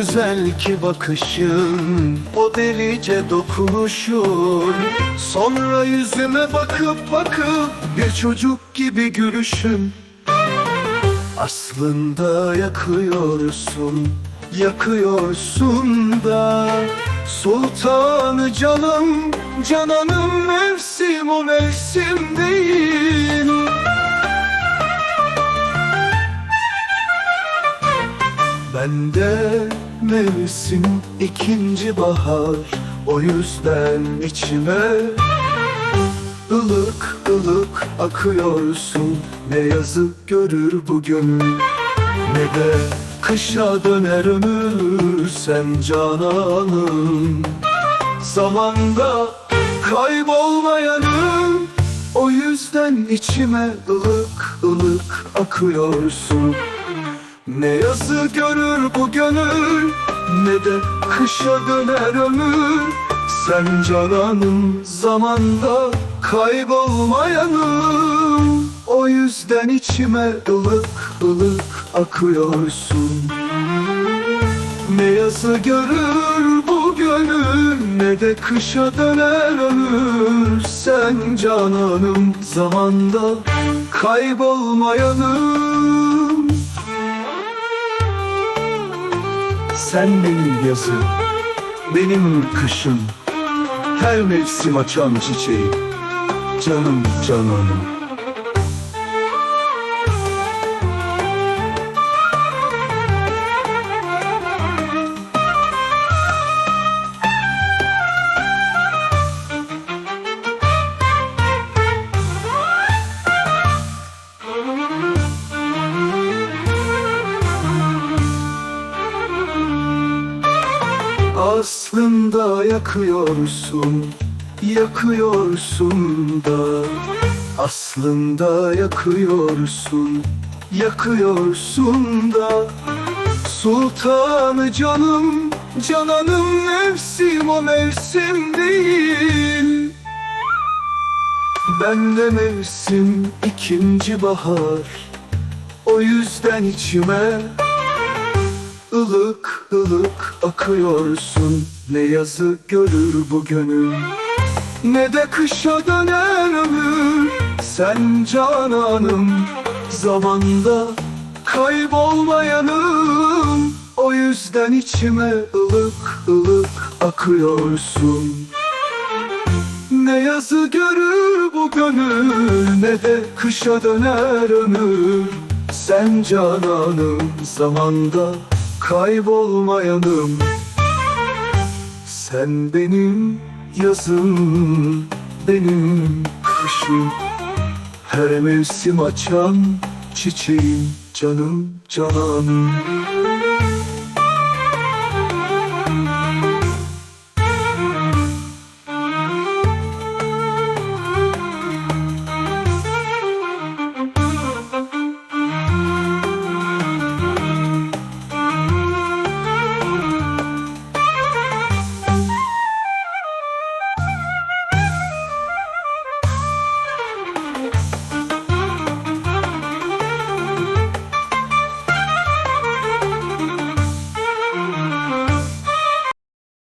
güzel ki bakışın O delice dokunuşun Sonra yüzüme bakıp bakıp Bir çocuk gibi gülüşün. Aslında yakıyorsun Yakıyorsun da. Sultanı canım Cananım mevsim o mevsim değil mevsim ikinci bahar? O yüzden içime ılık ılık akıyorsun. Ne yazık görür bu gönül Ne de kışa döner ömür Sen cananım. Zamanda kaybolmayanım. O yüzden içime ılık ılık akıyorsun. Ne yazı görür bu gönül Ne de kışa döner ömür. Sen cananım zamanda kaybolmayanım O yüzden içime ılık ılık akıyorsun. Ne yazı görür bu gönül Ne de kışa döner ömür. Sen cananım zamanda kaybolmayanım Sen benim yazım, benim kışım. Her mevsim açan çiçeğim Canım cananım Aslında yakıyorsun, yakıyorsun da. Aslında yakıyorsun, yakıyorsun da. Sultanı canım, cananım mevsim o mevsim değil. Bende mevsim ikinci bahar O yüzden içime ılık ılık akıyorsun. Ne yazık görür bu gönül. Ne de kışa döner ömür. Sen cananım. Zamanda kaybolmayanım. O yüzden içime ılık ılık akıyorsun. Ne yazı görür bu gönül. Ne de kışa döner ömür. Sen cananım. Zamanda kaybolmayanım Sen benim yazım Benim kışım. Her mevsim açan çiçeğim Canım cananım